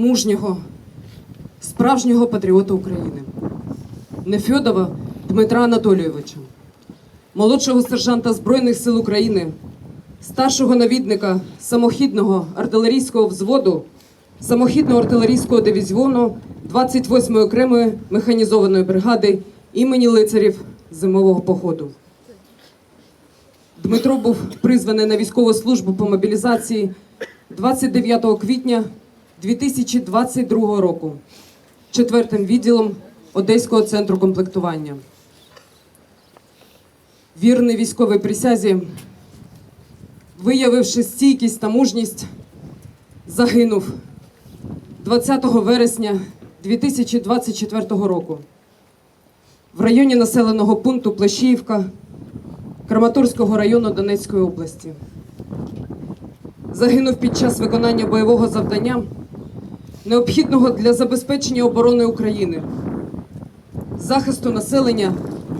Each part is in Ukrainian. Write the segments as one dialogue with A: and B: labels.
A: мужнього, справжнього патріота України, Нефьодова Дмитра Анатолійовича, молодшого сержанта Збройних сил України, старшого навідника самохідного артилерійського взводу, самохідного артилерійського дивізіону 28-ї окремої механізованої бригади імені лицарів зимового походу. Дмитро був призваний на військову службу по мобілізації 29 квітня 2022 року четвертим відділом Одеського центру комплектування. Вірний військовій присязі, виявивши стійкість та мужність, загинув 20 вересня 2024 року в районі населеного пункту Плещіївка Краматорського району Донецької області. Загинув під час виконання бойового завдання, необхідного для забезпечення оборони України, захисту населення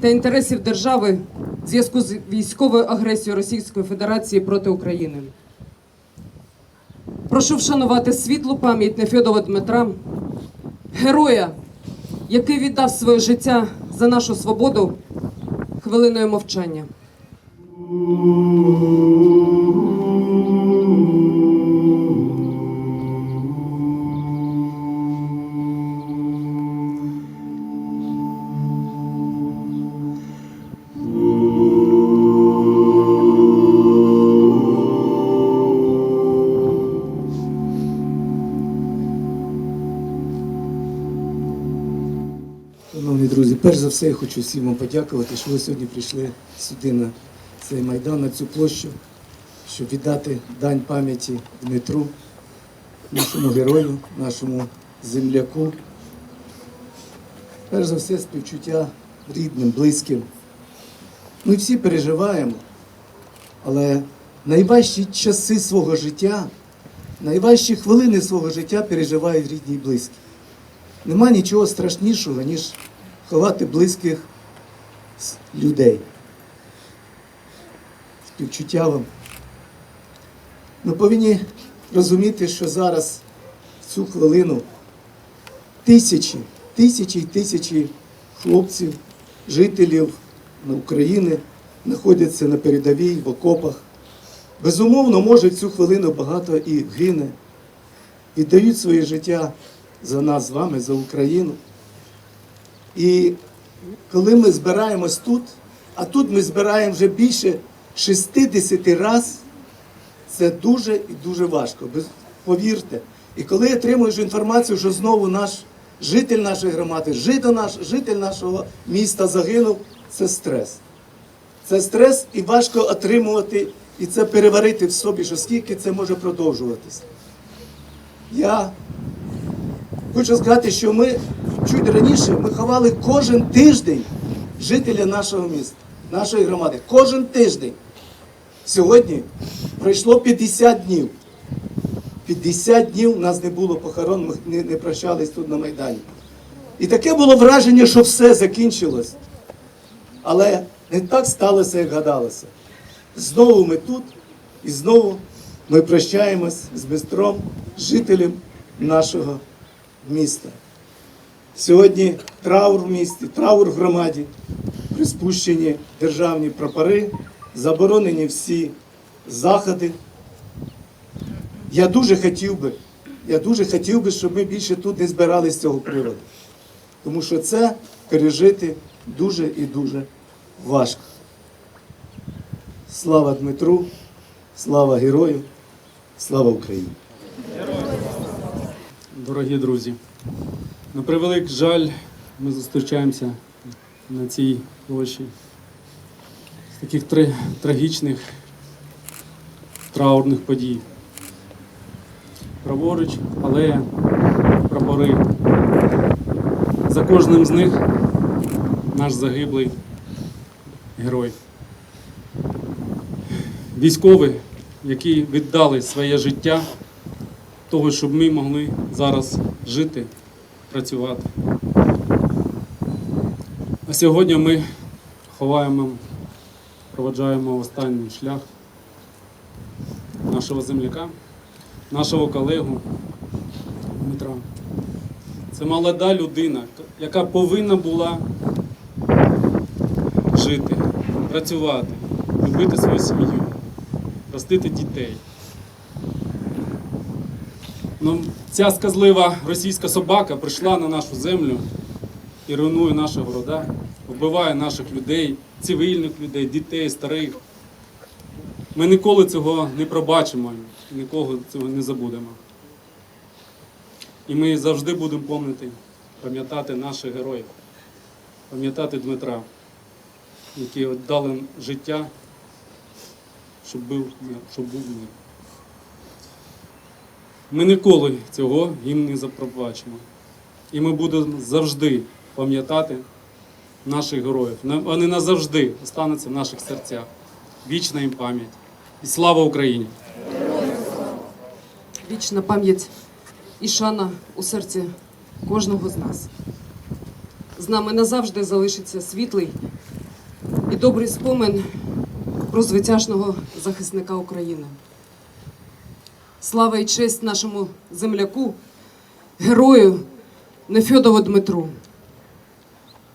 A: та інтересів держави в зв'язку з військовою агресією Російської Федерації проти України. Прошу вшанувати світлу пам'ять Нефьодова Дмитра, героя, який віддав своє життя за нашу свободу хвилиною мовчання.
B: Перш за все я хочу всім вам подякувати, що ви сьогодні прийшли сюди на цей майдан, на цю площу, щоб віддати дань пам'яті Дмитру, нашому герою, нашому земляку. Перш за все, співчуття рідним, близьким. Ми всі переживаємо, але найважчі часи свого життя, найважчі хвилини свого життя переживають рідні і близькі. Нема нічого страшнішого, ніж ховати близьких людей. Співчуття вам. Ми повинні розуміти, що зараз, в цю хвилину, тисячі, тисячі й тисячі хлопців, жителів України знаходяться на передовій, в окопах. Безумовно, може в цю хвилину багато і гине, віддають своє життя за нас з вами, за Україну. І коли ми збираємось тут, а тут ми збираємо вже більше 60 разів, це дуже і дуже важко. Повірте. І коли отримуєш інформацію, що знову наш житель нашої громади, житель, наш, житель нашого міста загинув, це стрес. Це стрес і важко отримувати і це переварити в собі, що скільки це може продовжуватися. Я Хочу сказати, що ми чуть раніше ми ховали кожен тиждень жителя нашого міста, нашої громади. Кожен тиждень. Сьогодні пройшло 50 днів. 50 днів у нас не було похорон, ми не, прощались тут на Майдані. І таке було враження, що все закінчилось. Але не так сталося, як гадалося. Знову ми тут, і знову ми прощаємось з Дмитром, жителем нашого міста. Сьогодні траур в місті, траур в громаді, приспущені державні прапори, заборонені всі заходи. Я дуже хотів би, я дуже хотів би, щоб ми більше тут не збирались з цього приводу. Тому що це пережити дуже і дуже важко. Слава Дмитру, слава герою, слава Україні!
C: Дорогі друзі, на превелик жаль, ми зустрічаємося на цій площі з таких тр- трагічних траурних подій. Праворуч, алея, прапори. За кожним з них наш загиблий герой. Військові, які віддали своє життя того, щоб ми могли зараз жити, працювати. А сьогодні ми ховаємо, проводжаємо останній шлях нашого земляка, нашого колегу Дмитра. Це молода людина, яка повинна була жити, працювати, любити свою сім'ю, ростити дітей. Ну, ця сказлива російська собака прийшла на нашу землю і руйнує наші города, вбиває наших людей, цивільних людей, дітей, старих. Ми ніколи цього не пробачимо, нікого цього не забудемо. І ми завжди будемо пам'ятати, пам'ятати наших героїв, пам'ятати Дмитра, які віддали життя, щоб був щоб був мир. Ми ніколи цього їм не запробачимо. І ми будемо завжди пам'ятати наших героїв. Вони назавжди остануться в наших серцях. Вічна їм пам'ять. І слава Україні!
A: Вічна пам'ять і шана у серці кожного з нас. З нами назавжди залишиться світлий і добрий спомин про звитяжного захисника України. Слава і честь нашому земляку, герою Нефьодову Дмитру.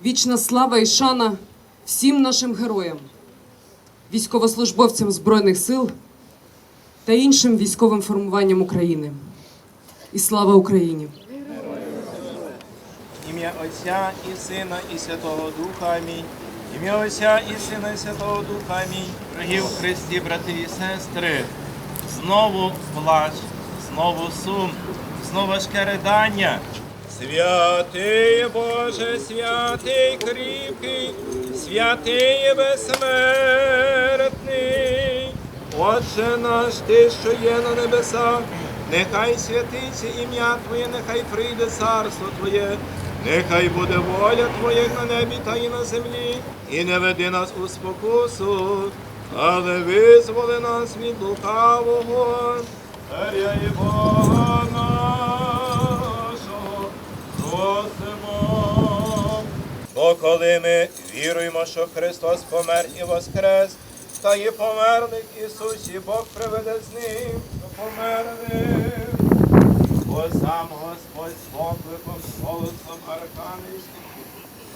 A: Вічна слава і шана всім нашим героям, військовослужбовцям Збройних сил та іншим військовим формуванням України. І слава Україні!
D: Ім'я Отця і Сина, і Святого Духа. Амінь. Ім'я Отця і Сина, і Святого Духа. Амінь. Дорогі в Христі, брати і сестри, знову плач, знову сум, знову важке ридання Святий Боже, святий кріпкий, святий безсмертний. Отче наш, ти, що є на небесах, нехай святиться ім'я Твоє, нехай прийде царство Твоє, нехай буде воля Твоя на небі та і на землі, і не веди нас у спокусу, але визволи нас від лукавого. Царя і Бога нашого просимо. Бо коли ми віруємо, що Христос помер і воскрес, та і померлих Ісусі Бог приведе з ним до померлих. Бо сам Господь з покликом, з голосом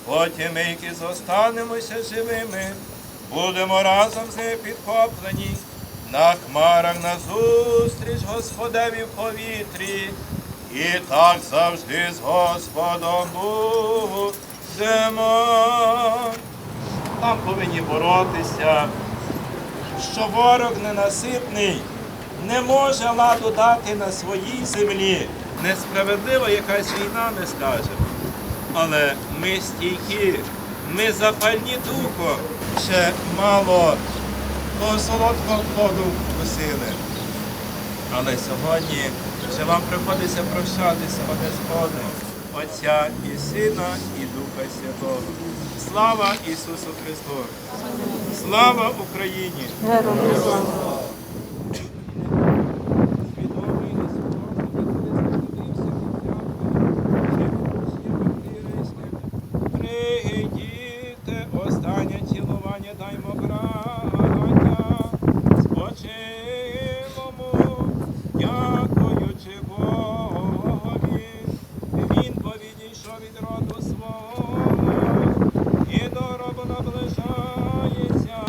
D: потім ми, які зостанемося живими, будемо разом з ними підхоплені на хмарах назустріч Господеві в повітрі, і так завжди з Господом будемо. Там повинні боротися, що ворог ненаситний не може ладу дати на своїй землі. Несправедлива якась війна, ми скажемо. Але ми стійкі, ми запальні духом, ще мало того солодкого плоду вкусили. Але сьогодні вже вам приходиться прощатися одне з одним, Отця і Сина, і Духа Святого. Слава Ісусу Христу! Слава Україні!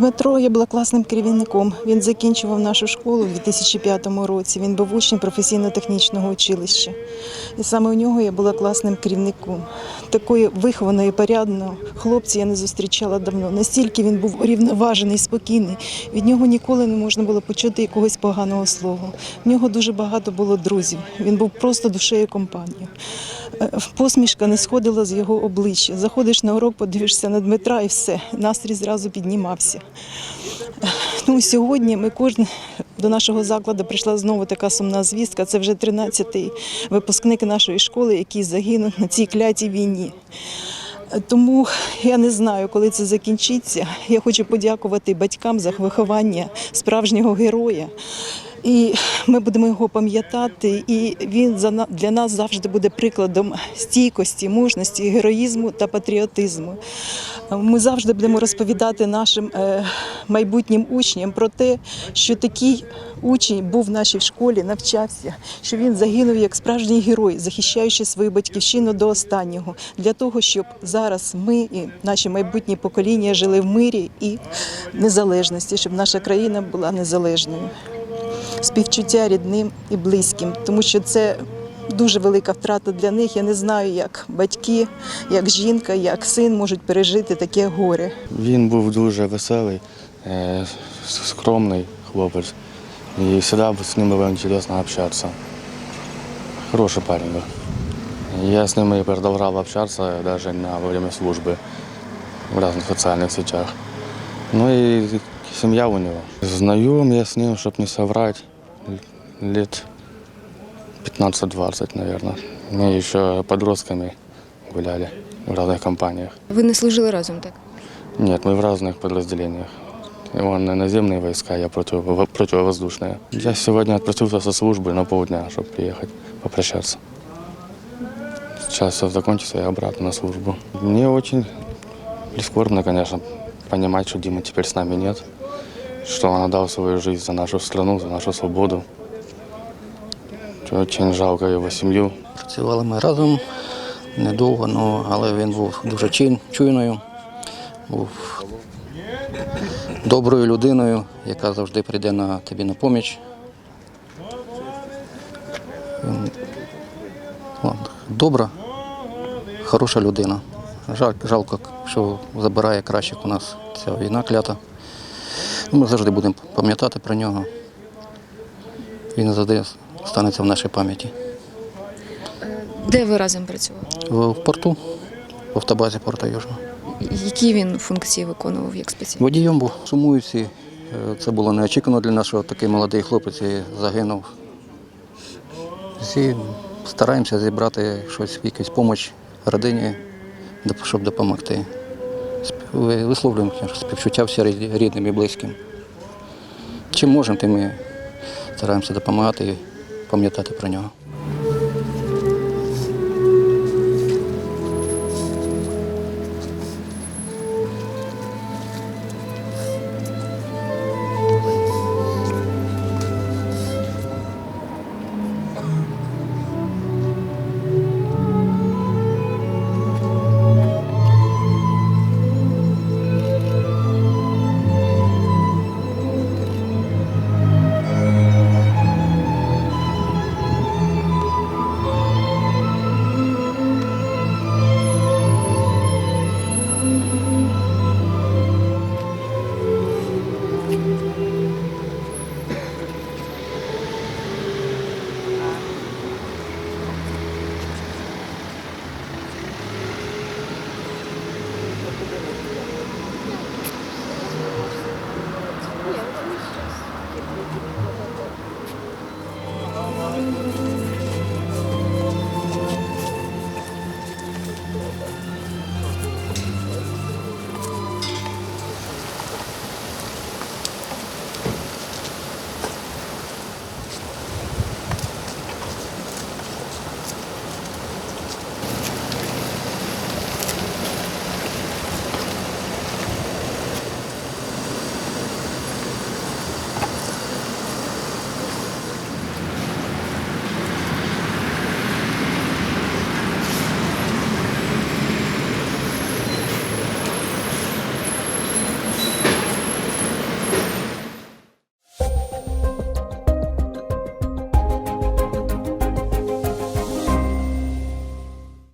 E: Дмитро я була класним керівником. Він закінчував нашу школу у 2005 році. Він був учнем професійно-технічного училища. І саме у нього я була класним керівником. Такої вихованої, порядного хлопця я не зустрічала давно. Настільки він був урівноважений, спокійний. Від нього ніколи не можна було почути якогось поганого слова. В нього дуже багато було друзів. Він був просто душею компанії. Е, Посмішка не сходила з його обличчя. Заходиш на урок, подивишся на Дмитра і все. Настрій зразу піднімався. Ну, сьогодні ми кожен до нашого закладу прийшла знову така сумна звістка. Це вже 13-й випускник нашої школи, який загинув на цій клятій війні. Тому я не знаю, коли це закінчиться. Я хочу подякувати батькам за виховання справжнього героя. І ми будемо його пам'ятати, і він для нас завжди буде прикладом стійкості, мужності, героїзму та патріотизму. Ми завжди будемо розповідати нашим е, майбутнім учням про те, що такий учень був в нашій школі, навчався, що він загинув як справжній герой, захищаючи свою батьківщину до останнього, для того, щоб зараз ми і наші майбутні покоління жили в мирі і незалежності, щоб наша країна була незалежною співчуття рідним і близьким, тому що це дуже велика втрата для них. Я не знаю, як батьки, як жінка, як син можуть пережити таке горе.
F: Він був дуже веселий, е, скромний хлопець. І завжди з ним було цікаво общатися. Хороший парень був. Я с ним и продолжал общаться даже на, во время службы в разных социальных сетях. Ну и семья у него. Знаком я с ним, чтобы не соврать, Лет 15-20, наверное. Мы еще подростками гуляли в разных компаниях.
G: Ви не служили разом, так?
F: Нет, мы в разных подразделениях. Он на наземные войска, я против, противовоздушные. Я сегодня отпросился со службы на полдня, чтобы приехать попрощаться. Сейчас все закончится, я обратно на службу. Мне очень прискорбно, конечно, понимать, что Дима теперь с нами нет, что он отдал свою жизнь за нашу страну, за нашу свободу. Очень жалко его семью.
H: Працювали ми разом недовго, ну, але він був дуже чин, чуйною, був доброю людиною, яка завжди прийде на тобі на поміч. Добра, хороша людина. Жаль, жалко, що забирає кращих у нас ця війна клята. Ну, Ми завжди будемо пам'ятати про нього. Він завжди станеться в нашій пам'яті.
G: Де ви разом працювали?
H: В порту, в автобазі порту Южного.
G: Які він функції виконував як спеціаліст?
H: Водієм був сумуючи. Е, Це було неочікувано для нас, що такий молодий хлопець і загинув. Всі стараємося зібрати щось, якусь допомогу родині, щоб допомогти. Висловлюємо співчуття всі рідним і близьким. Чим можемо, тим ми стараємося допомагати пам'ятати про нього.